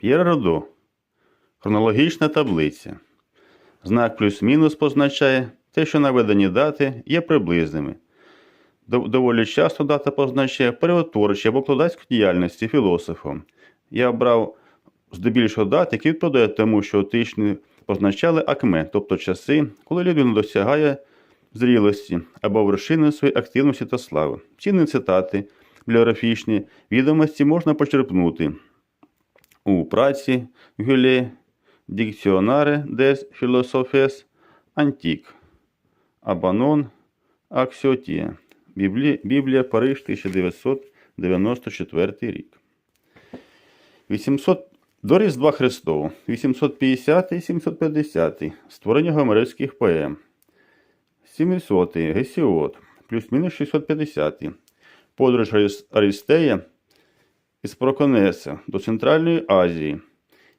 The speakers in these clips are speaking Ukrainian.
П'єр. Хронологічна таблиця. Знак плюс-мінус позначає те, що наведені дати є приблизними. Доволі часто дата позначає період творчої або кладацької діяльності філософом. Я обрав здебільшого дати, які відповідають тому, що тижні позначали акме, тобто часи, коли людина досягає зрілості або вершини своєї активності та слави. Цінні цитати, бібліографічні відомості можна почерпнути у праці Гюле Дикціонаре des Philosophes Antique Абанон Аксіотія. Біблія, Париж 1994 рік. 800 до Різдва Христового. 850-750. Створення гомерських поем. 700 Гесіот. Плюс-мінус 650. Подорож Аристея із Проконеса до Центральної Азії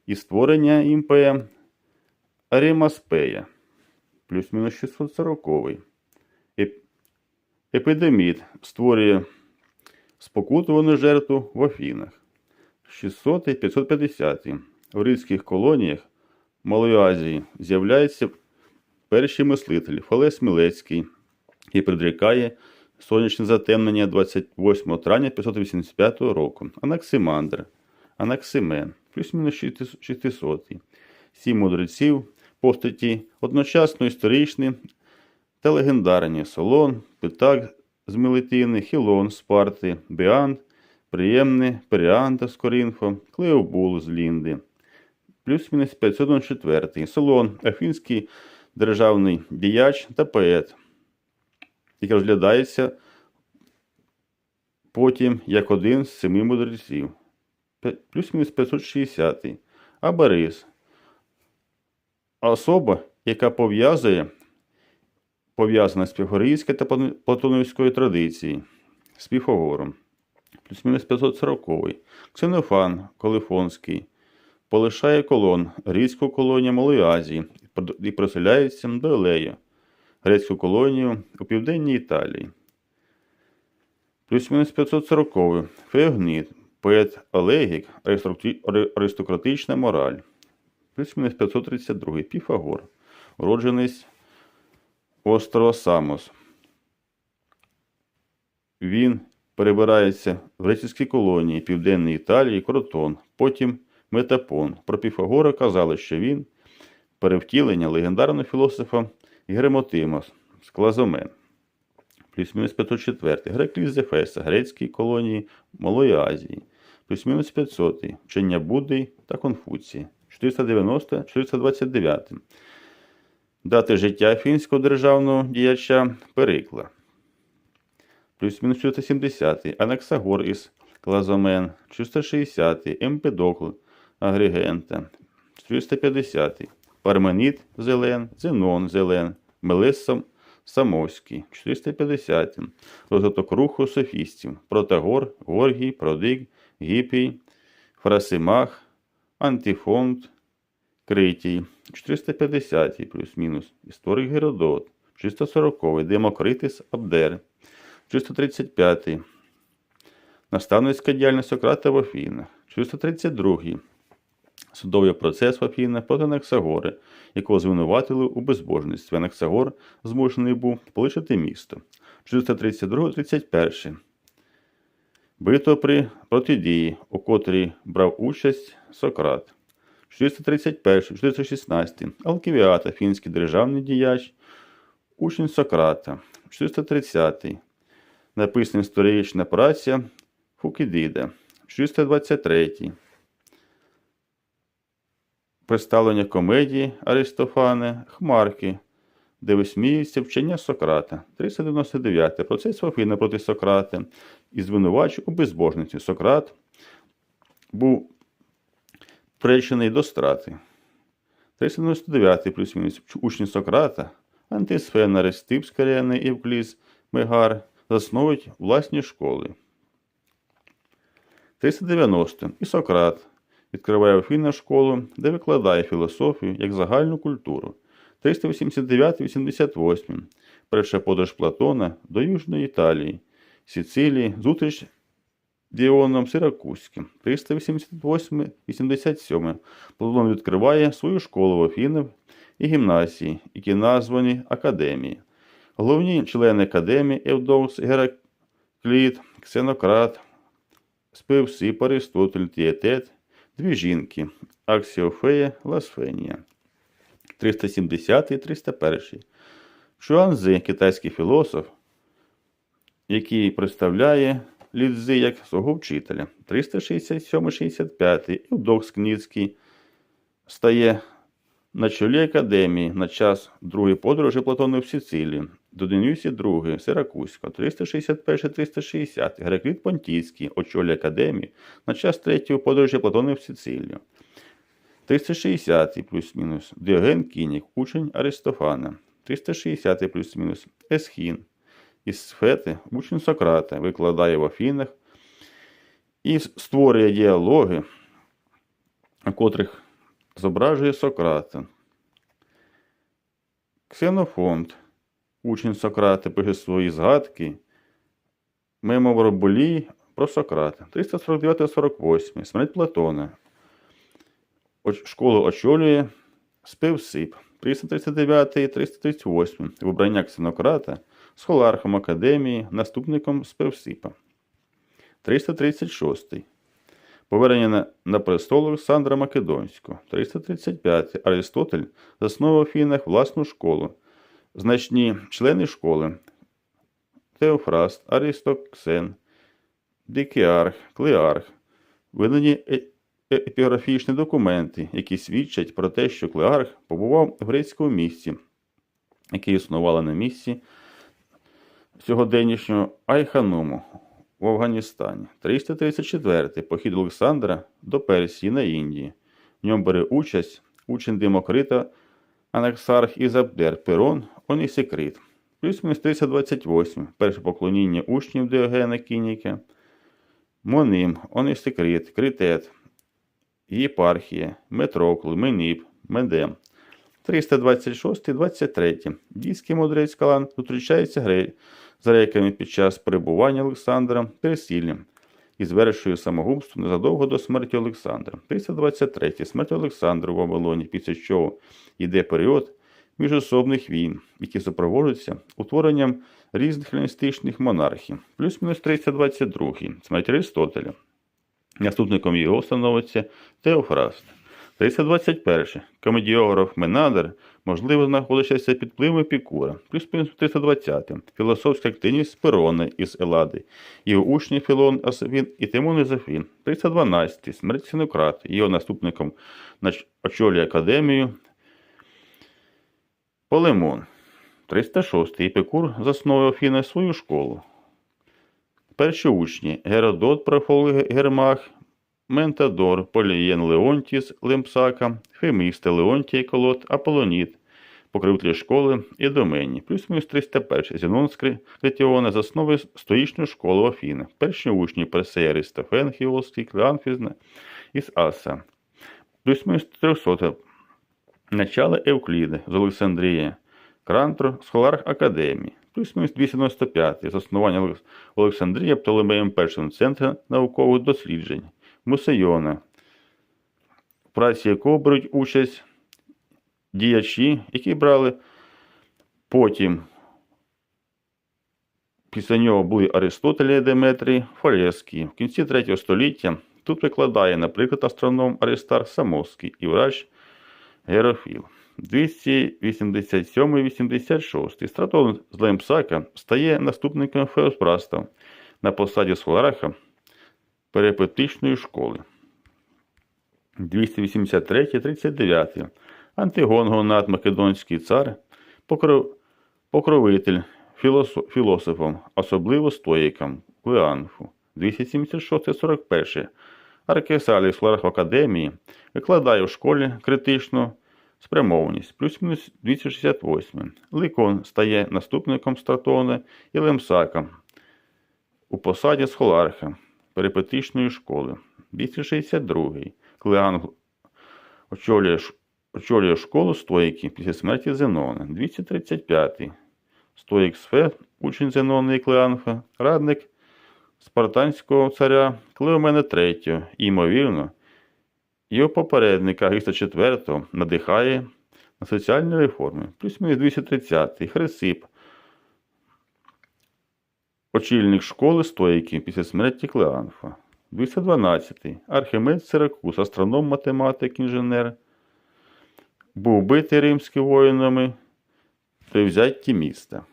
і створення імпея Аримаспея. Плюс-мінус 640. Еп- Епідемід створює спокутувану жертву в Афінах. 600 і 550. В рідських колоніях Малої Азії з'являються перші мислителі Фалес Мілецький і предрікає сонячне затемнення 28 травня 585 року. Анаксимандр, Анаксимен, плюс-мінус 600. Сім мудреців, постаті одночасно історичні та легендарні Солон, Питак з Мелетини, Хілон з Спарти, Біант, Приємне, Періанта з Корінфо, Клеобул з Лінди. Плюс-мінус 504. Солон, афінський державний діяч та поет, який розглядається потім як один з семи мудреців. Плюс-мінус 560. Абарис. Особа, яка пов'язує пов'язана з піфагорійською та платоновською традицією, з Піфагором. Плюс-мінус 540. Ксенофан Колифонський полишає колон, грецьку колонію Малої Азії і проселяється до Елею, грецьку колонію у південній Італії. Плюс-мінус 540. Феогніт, поет Олегік, аристократична мораль. Плюс-мінус 532. Піфагор, уродженець острова Самос. Він перебирається в грецькій колонії Південної Італії Кротон, потім Метапон. Про Піфагора казали, що він перевтілення легендарного філософа Геремотима з Клазомен. Плюс-мінус 504. Грекліс з Ефеса, грецькій колонії Малої Азії. Плюс-мінус 500. Вчення Будди та Конфуції. 490-429. Дати життя фінського державного діяча Перикла. Плюс-мінус 470. Анаксагор із Клазомен. 460. Емпедокл Агригента. 450. Парменід Зелен. Зенон Зелен. Мелес Сам- Самовський. 450. Розвиток руху софістів. Протагор, Горгій, Продик, Гіпій, Фрасимах, Антифонт, Критій. 450 плюс-мінус. Історик Геродот. 440. Демокритис Абдер. 435. Наставницька діяльність Сократа в Афінах. 432. Судовий процес в Афінах проти Анаксагори, якого звинуватили у безбожництві. Анаксагор змушений був полишити місто. 432-31. Бито при протидії, у котрій брав участь Сократ. 431, 416. Алківіата, фінський державний діяч, учень Сократа. 430. Написана історична праця Фукідида. 423. Представлення комедії Аристофане, Хмарки, де висміюється вчення Сократа. 399. Процес Фафіна проти Сократа і звинувач у безбожниці. Сократ був приречений до страти. 399 плюс-мінус учні Сократа, Антисфен, Аристип Скаряний, Евкліс, Мегар засновують власні школи. 390. І Сократ відкриває Афіна школу, де викладає філософію як загальну культуру. 389-88. Перша подорож Платона до Южної Італії, Сицилії, зустріч Діоном Сиракузьким. 388-87. Платон відкриває свою школу в Афінах і гімназії, які названі Академії. Головні члени Академії Евдокс, Геракліт, Ксенократ, Спевсип, Аристотель, Тіетет, дві жінки Аксіофея, Ласфенія. 370-301. Шуанзи, китайський філософ, який представляє Лідзи як свого вчителя. 367-65. Евдокс Кніцький стає на чолі академії на час другої подорожі Платона в Сицилію. До Денюсі II, Сиракузького, 361-360. Геракліт Понтійський, очолює академію на час третьої подорожі Платона в Сицилію. 360 плюс-мінус Діоген Кінік, учень Аристофана. 360 плюс-мінус Есхін із Сфети, учень Сократа, викладає в Афінах і створює діалоги, у котрих зображує Сократа. Ксенофонт, учень Сократа, пише свої згадки, мемороболії про Сократа. 349-48. Смерть Платона. Школу очолює Спевсип. 339-338. Вибрання Ксенократа схолархом Академії, наступником Спевсипа. 336. Повернення на, престол Олександра Македонського. 335. Аристотель засновував в Афінах власну школу. Значні члени школи Теофраст, Аристоксен, Дикіарх, Клеарх. Видані е- е- епіграфічні документи, які свідчать про те, що Клеарх побував в грецькому місті, яке існувало на місці сьогоденнішнього Айхануму в Афганістані. 334. Похід Олександра до Персії на Індії. В ньому бере участь учень Демокрита Анаксарх Ізабдер Перон, Онісекрит. Плюс-мінус 328. Перше поклоніння учнів Диогена Кініка. Моним, Онісекрит, Критет, Єпархія, Метрокл, Меніп, Медем. 326-23. Дійський мудрець Калан зустрічається гре- з під час перебування Олександра пересіллям і звершує самогубство незадовго до смерті Олександра. 323. Смерть Олександра в Вавилоні, після чого йде період міжособних війн, які супроводжуються утворенням різних хеленістичних монархій. Плюс-мінус 322. Смерть Аристотеля. Наступником його становиться Теофраст. 321. Комедіограф Менадер, можливо, знаходився під впливом Епікура. Плюс 320. Філософська активність Перона із Елади. Його учні Філон Асавін і Тимон Ізофін. 312. Смерть Синократ. Його наступником очолює академію Полемон. 306. Епікур засновував Афіна свою школу. Перші учні Геродот, Профол Гермах, Ментадор, Полієн Леонтіс, Лемпсака, Фемісте, Леонтій Колот, Аполоніт, покривителі школи і домені. Плюс-мінус 301. Зенон з Кри- Критіона засновує стоїчну школу в Афінах. Перші учні Персей Аристофен, Хіолський, Клеанфізна із Аса. Плюс-мінус 300. Начало Евкліда з Олександрії. Крантро, Схоларх Академії. Плюс-мінус 295. Заснування Олександрія Птолемеєм І Центру наукових досліджень. Мусейона, в праці якого беруть участь діячі, які брали потім. Після нього були Аристотель і Деметрій Фалєвський. В кінці 3 століття тут викладає, наприклад, астроном Аристарх Самоський і врач Герофіл. 287-86. Стратон з Лемпсака стає наступником Феоспраста на посаді Схолараха перипетичної школи. 283-39. Антигон Гонат Македонський цар, покров... покровитель філосо... філософам, особливо стоїкам, Клеанфу. 276-41. Аркесалій Сларх в Академії викладає в школі критичну спрямованість, плюс-мінус 268. Ликон стає наступником Стратона і Лемсака у посаді схоларха перипетичної школи. 262. Клеан очолює, очолює школу стоїки після смерті Зенона. 235. Стоїк Сфе, учень Зенона і Клеанфа, радник спартанського царя Клеомена III, і, ймовірно, його попередника Гриста IV надихає на соціальні реформи. Плюс-мінус 230-й Хрисип, очільник школи стоїки після смерті Клеанфа. 212-й Архимед Сиракус, астроном, математик, інженер. Був вбитий римськими воїнами при взятті міста.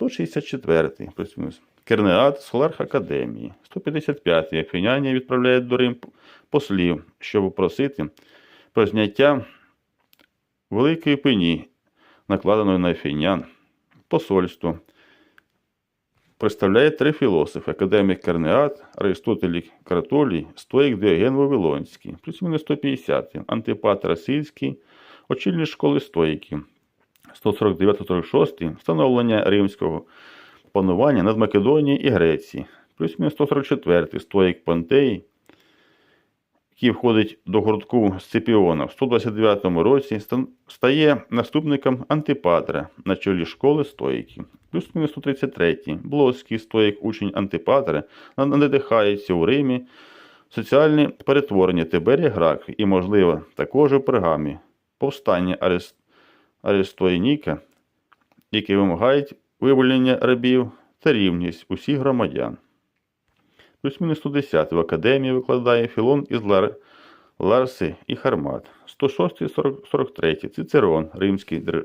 164-й плюс-мінус. Кернеат Соларх Академії. 155-й Афіняні відправляють до Рим послів, щоб просити про зняття великої пені, накладеної на Афінян. Посольство представляє три філософи: академік Кернеат, Аристотель Кратолій, стоїк Діоген Вавилонський, плюс-мінус 150, Антипат Расильський, очільник школи стоїків, 149-46, встановлення римського панування над Македонією і Грецією, плюс-мінус 144, стоїк Понтей, який входить до гуртку Сципіона в 129 році, стає наступником Антипатра на чолі школи стоїків. Плюс мінус 133. Блоцький стоїк учень Антипатра на- надихається у Римі соціальне перетворення Тиберія Грак і, можливо, також у Пергамі, повстання Арест... Арестоїніка, які вимагають виволення рабів та рівність усіх громадян. Плюс-мінус 110 в академії викладає Філон із Лар... Ларси і Хармат. 106 43 Цицерон, римський дер-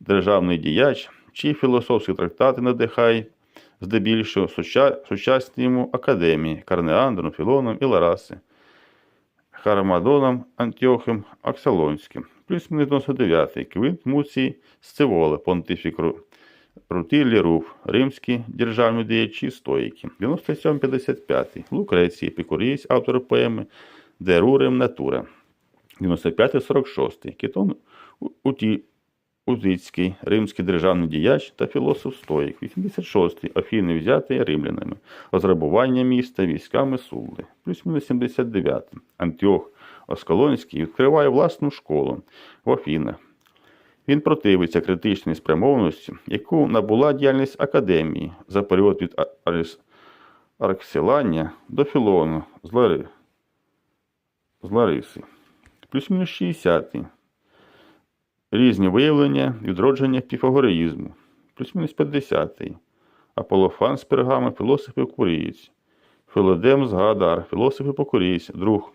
державний діяч, чиї філософські трактати надихають? Здебільшого суча... сучасні йому академії. Карнеандром, Філоном і Лараси, Хармадоном, Антіохом, Аксалонським. Плюс-мінус 99 Квинт Муцій Сцеволе, понтифік Ру- Рутилі Руф, римські державні діячі стоїки. 97-55 Лукрецій, Епікурієць, автор поеми Де Рурем Натура. 95-46 Кітон Уті... Узицький, римський державний діяч та філософ стоїк. 86-й Афіни взятий римлянами. Розграбування міста військами Сулли. Плюс-мінус 79-й. Антіох Осколонський відкриває власну школу в Афінах. Він противиться критичній спрямованості, яку набула діяльність академії за період від А- Арис... Арксілання до Філону з, Лари... з Лариси. Плюс-мінус 60 Різні виявлення відродження піфагореїзму. Плюс-мінус 50 Аполофан з пергами, філософ Евкурієць. Філодем з Гадар, філософ Епокурієць, друг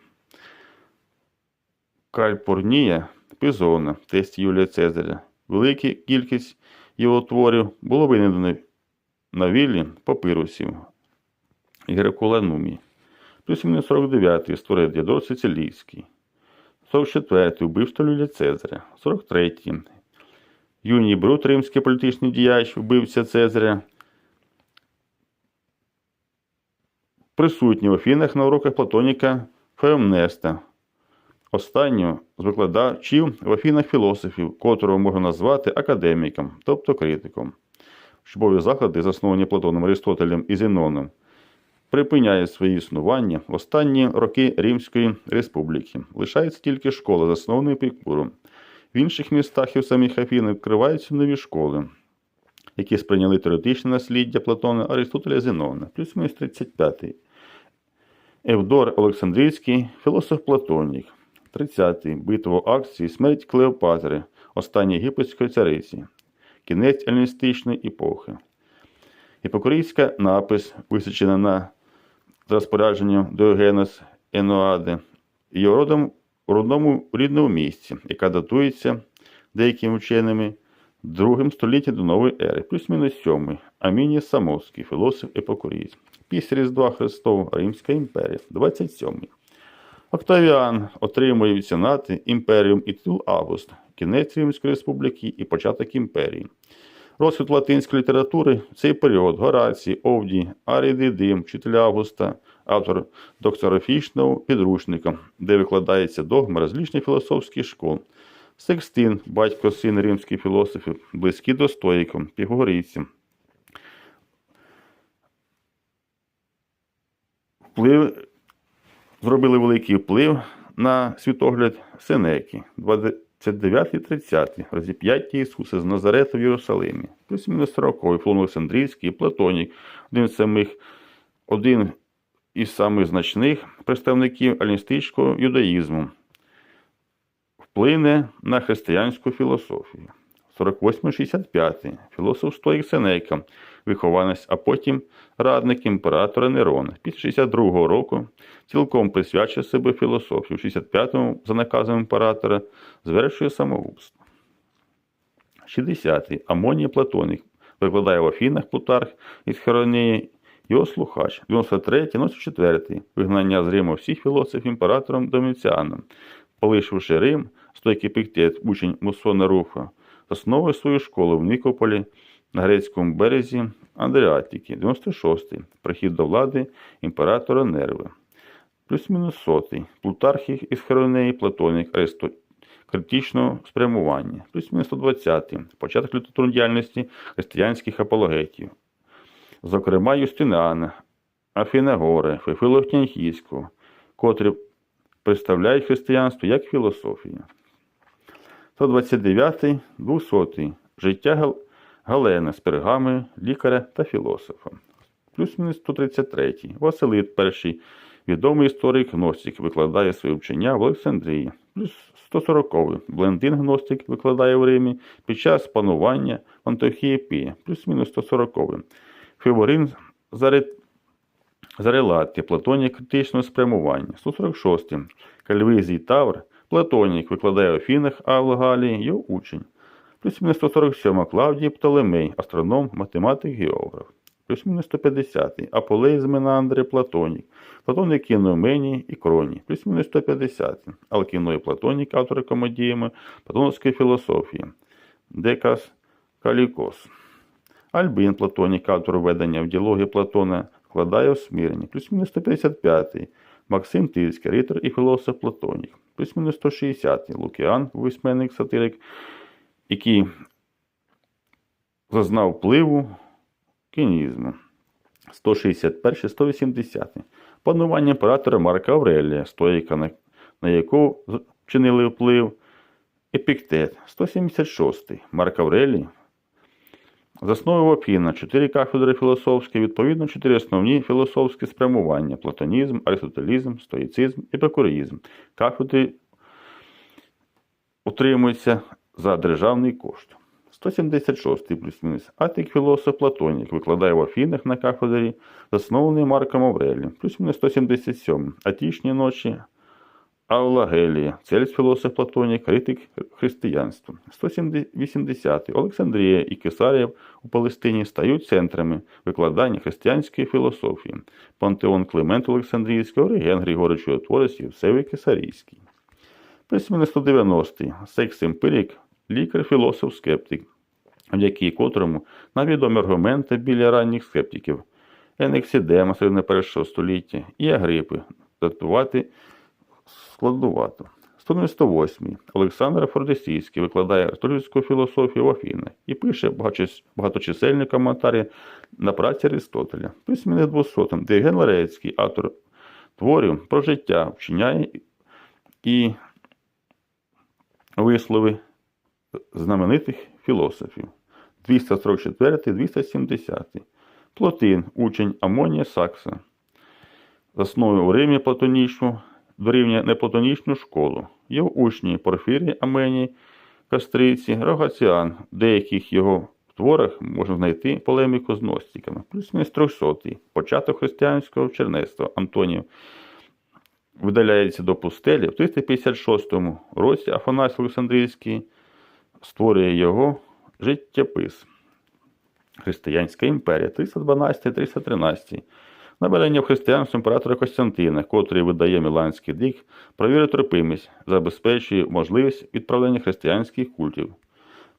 Кальпурнія Пизона, тесть Юлія Цезаря. Велика кількість його творів було винайдено на віллі папирусів Геркула Нумі. Плюс мінус 49 створив Діодор Сицилійський. 44-й вбивство Юлія Цезаря. 43-й. Юній Брут, римський політичний діяч, вбивця Цезаря. Присутній в Афінах на уроках Платоніка Феомнеста, останнього з викладачів Афінах філософів, котрого можна назвати академіком, тобто критиком. Щобові заклади, засновані Платоном Аристотелем і Зеноном, припиняє своє існування в останні роки Римської республіки. Лишається тільки школа, заснована Епікуром. В інших містах і в самих Афінах відкриваються нові школи, які сприйняли теоретичне насліддя Платона Аристотеля Зенона, плюс-мінус 35 Евдор Олександрійський, філософ Платонік. 30-й. Битва акції, смерть Клеопатри, останньої єгипетської цариці, кінець еліністичної епохи. Іпокорійська напис, висічена на розпорядженню Диогенес Енуади, його родом у родному рідному місці, яка датується деякими вченими другим століття до нової ери, плюс-мінус сьомий. Аміній Самоський, філософ епокурієць. Після Різдва Христова Римська імперія, 27. Октавіан отримує від Сенати імперіум і титул Август, кінець Римської республіки і початок імперії. Розквіт латинської літератури в цей період Горацій, Овдій, Арій Дидим, вчитель Августа, автор докторофічного підручника, де викладається догма розлічних філософських школ. Секстин, батько син римських філософів, близький до стоїків, пігорійців. Вплив, зробили великий вплив на світогляд. Сенеки, 29-30, розіп'яття Ісуса з Назарета в Єрусалимі, плюс-мінус 40 Флон Олександрійський, Платонік, один з самих, один із самих значних представників аліністичного юдаїзму, вплине на християнську філософію. 48-65 філософ Стоїк Сенека, вихованець, а потім радник імператора Нерона. Після 62-го року цілком присвячує себе філософію. У 65-му, за наказом імператора, звершує самогубство. 60-й Амоній Платоник викладає в Афінах Плутарх із Херонеї, його слухач. 93-й, 94-й вигнання з Риму всіх філософів імператором Доміціаном. Полишивши Рим, стойкий Піктет, учень Мусона Руфа, засновує свою школу в Нікополі на грецькому березі Андріатики. 96-й прихід до влади імператора Нерви. Плюс-мінус сотий. Плутархів із Херонеї, Платонік, Аристо критичного спрямування. Плюс-мінус 120-й, початок діяльності християнських апологетів. Зокрема, Юстиниана, Афінагора, Фефила Княгійського, котрі представляють християнство як філософію. 129 200 Життя Галена з пергами, лікаря та філософа. Плюс-мінус 133 Василит І, відомий історик Гностик, викладає своє вчення в Олександрії. Плюс 140 Блендин Гностик викладає в Римі під час панування Антохії Пія. Плюс-мінус 140 Фіворин Зарет... Зарелатті, Платонік критичного спрямування. 146 Кальвизій Тавр, Платонік викладає в Афінах, а в Галії його учень. Плюс-мінус 147 Клавдій Птолемей, астроном, математик, географ. Плюс-мінус 150 Аполей з Менандри, Платонік. Платонік кіномені і кроні. Плюс-мінус 150 Алкіно і Платонік, автори комедіями Платоновської філософії. Декас Калікос. Альбін Платонік, автор введення в діалоги Платона, вкладає в смирення. Плюс-мінус 155 Максим Тильський, ритор і філософ Платонік. Плюс-мінус 160 Лукіан, висьменник, сатирик, який зазнав впливу кінізму. 161 180 Панування імператора Марка Аврелія, стоїка, на, яку вчинили вплив Епіктет. 176 Марк Аврелій Засновував Афіна чотири кафедри філософські, відповідно, чотири основні філософські спрямування: платонізм, аристотелізм, стоїцизм і епікуреїзм. Кафедри утримуються за державний кошт. 176 плюс-мінус. Атик філософ Платонік викладає в Афінах на кафедрі, заснований Марком Аврелієм. Плюс-мінус 177. Атічні ночі Авлагелія, Цельс філософ Платонік, критик християнства. 180. Олександрія і Кесарія у Палестині стають центрами викладання християнської філософії. Пантеон Климент Олександрійський, Ориген Григорич Чудотворець, Євсевий Кесарійський. Плюс-мінус 190. Секс емпирик, лікар, філософ, скептик, якій котрому навідомі аргументи біля ранніх скептиків. Енексідема середини першого століття і Агрипи датувати складнувато. 198. Олександр Фордесійський викладає аристотельську філософію в Афінах і пише багаточисельні коментарі на праці Аристотеля. Плюс-мінус 200. Диоген Ларецький, автор творів про життя, вчиняє і вислови знаменитих філософів. 244-270. Плотин, учень Амонія Сакса. Засновив у Римі платонічну, дорівнює неплатонічну школу. Його учні Порфірій Аменій, Кастриці, Рогаціан. В деяких його творах можна знайти полеміку з гностиками. Плюс-мінус 300 Початок християнського чернецтва Антонів видаляється до пустелі. В 356 році Афанасій Олександрійський створює його життєпис. Християнська імперія 312-313. Наведення в християнство імператора Костянтина, котрий видає Міланський дик, провірить терпимість, забезпечує можливість відправлення християнських культів.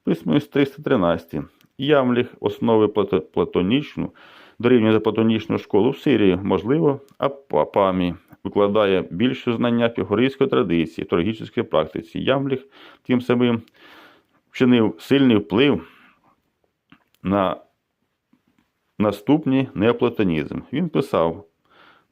Плюс-мінус 313. Ямліх основи плато- платонічну, дорівнює платонічну школу в Сирії, можливо, а папамі викладає більше знання фігурійської традиції, торгічної практиці. Ямліх тим самим вчинив сильний вплив на наступний неоплатонізм. Він писав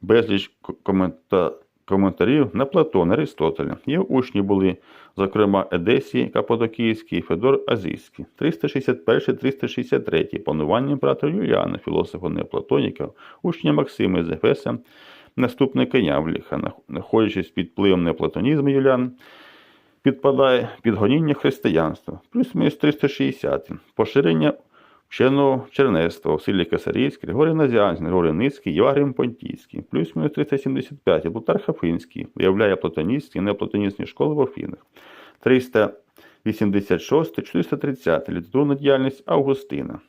безліч к- комента- коментарів на Платона Аристотеля. Його учні були, зокрема, Едесій Каподокійський Федор Азійський. 361-363 панування імператора Юліана, філософа неоплатоніка, учня Максима з Ефеса, наступника Явліха, знаходячись під впливом неоплатонізму юлян, підпадає під гоніння християнства, плюс-мінус 360 поширення вченого чернецтва. Василій Касарівський, Григорій Назіанський, Григорій Ницький, Євагрім Понтійський, плюс-мінус 375 Плутарх Афинський, виявляє платоністські і неоплатоністські школи в Афінах. 386 430 літературна діяльність Августина.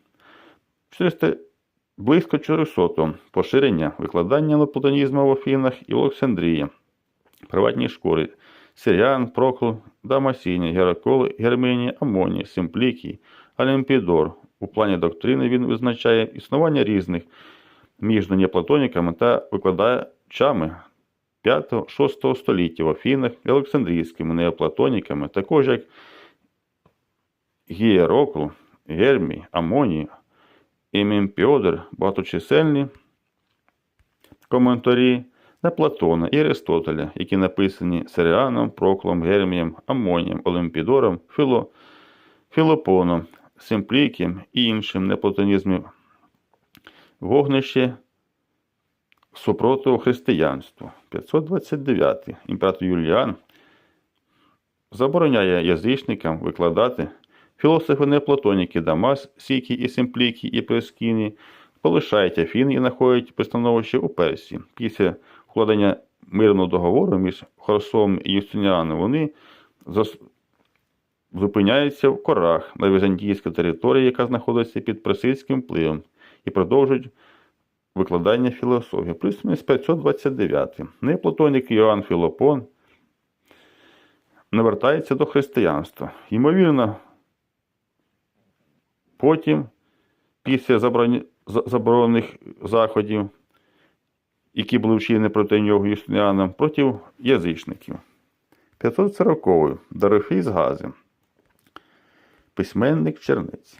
400, близько 400 поширення викладання неоплатонізму в Афінах і Олександрії. Приватні школи Сиріан, Прокл, Дамасіні, Геракол, Герменія, Амоній, Симплікій, Олімпідор. У плані доктрини він визначає існування різних між неоплатоніками та викладачами 5-6 століття в Афінах і Олександрійськими неоплатоніками, також як Гієрокл, Гермій, Амоній, Емімпіодор, багаточисельні коментарі на Платона і Аристотеля, які написані Серіаном, Проклом, Гермієм, Амонієм, Олимпідором, Філо, Філопоном, Симплікієм і іншим неплатонізмів. Вогнище супротиву християнству. 529. Імператор Юліан забороняє язичникам викладати філософи неоплатоніки Дамас, Сікі і Симплікі і Прескіні полишають Афіни і знаходять пристановище у Персії. Після укладення мирного договору між Хорсом і Юстиніаном вони зас- зупиняються в корах на візантійській території, яка знаходиться під персидським впливом, і продовжують викладання філософії. Плюс-мінус 529. Неплатонік Іоанн Філопон навертається до християнства. Ймовірно, потім, після забороні- за- заборонених заходів, які були вчинені проти нього Юстиніаном, проти язичників. 540. Дорофій з Гази. Письменник Черниць.